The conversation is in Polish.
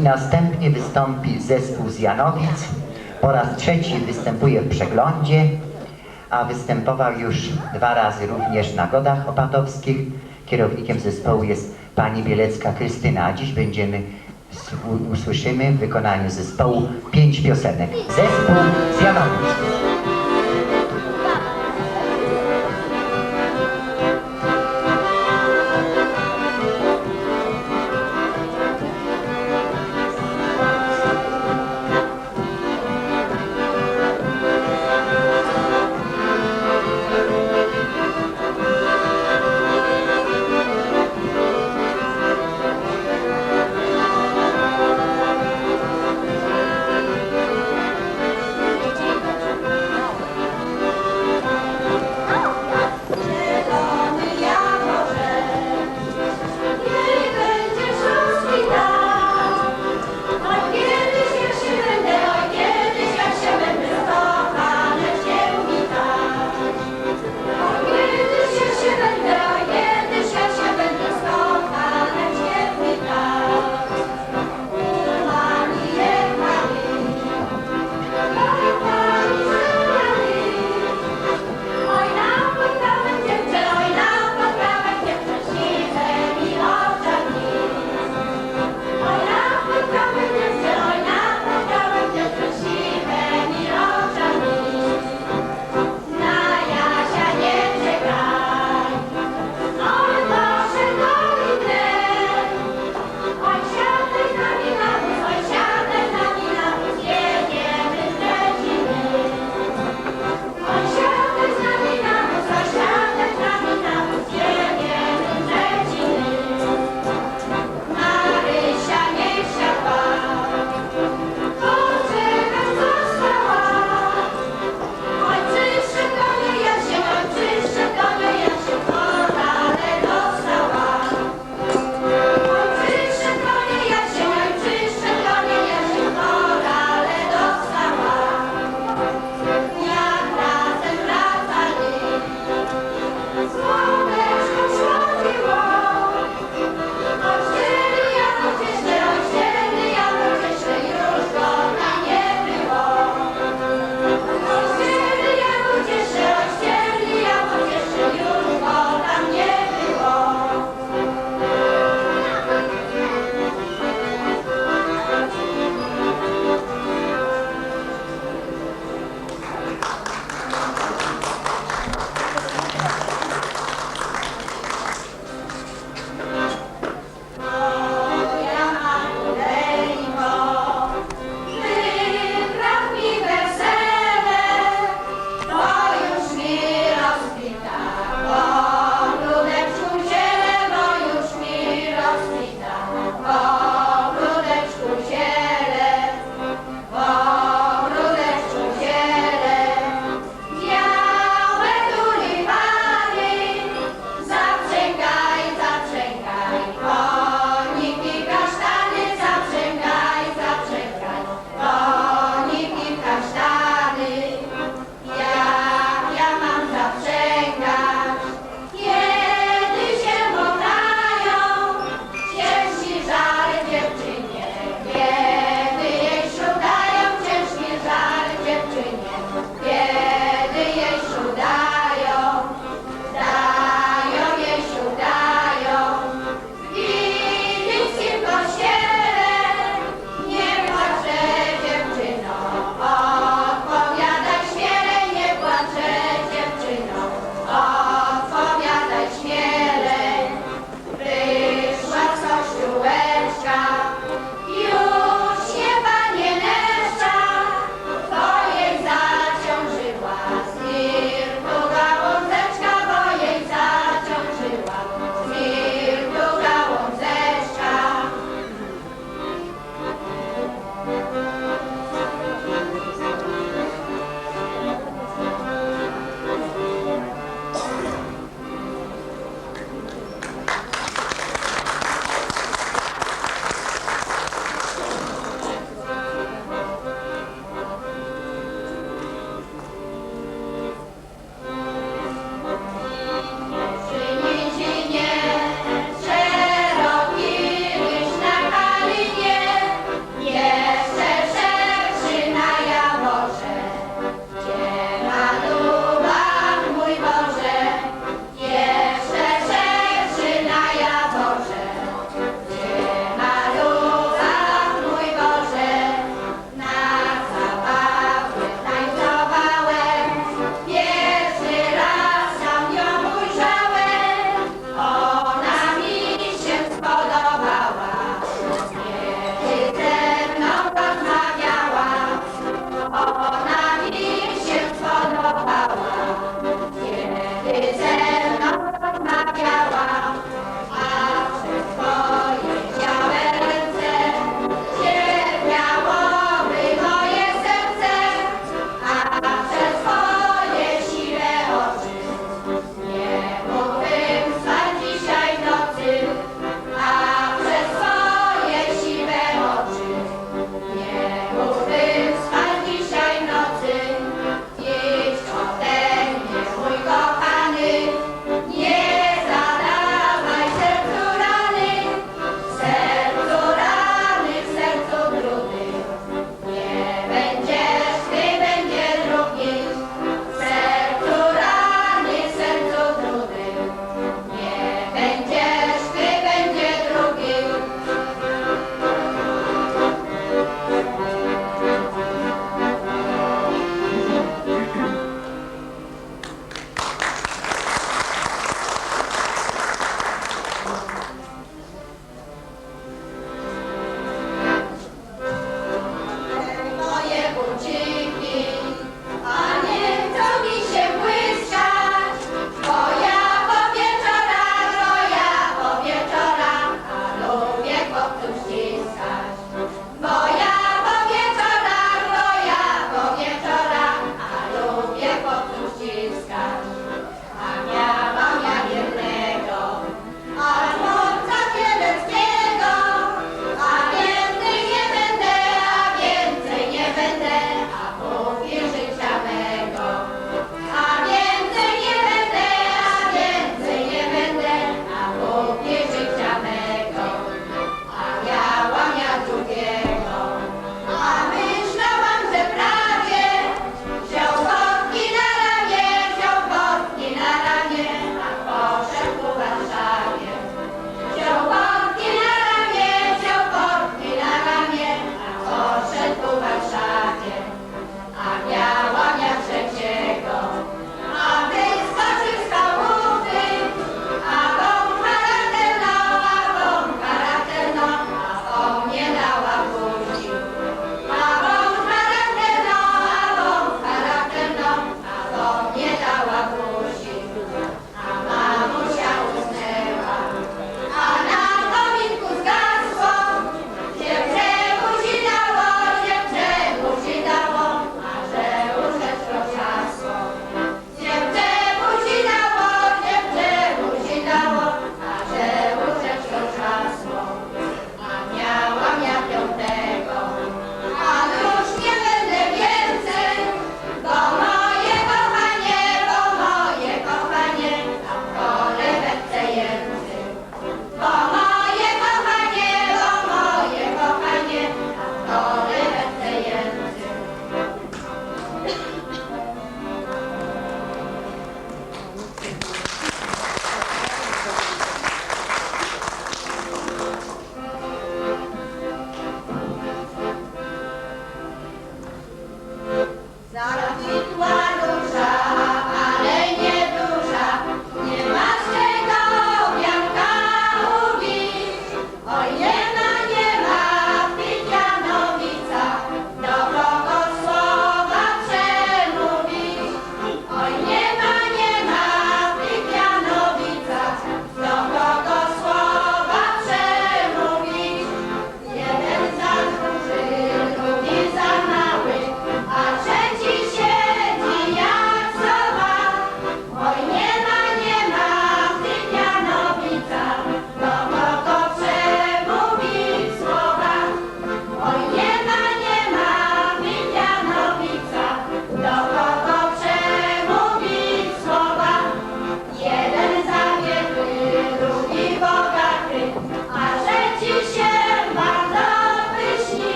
I następnie wystąpi zespół z Janowic. Po raz trzeci występuje w przeglądzie, a występował już dwa razy również na Godach Opatowskich. Kierownikiem zespołu jest pani Bielecka Krystyna, a dziś będziemy usłyszymy w wykonaniu zespołu pięć piosenek. Zespół z Janowic.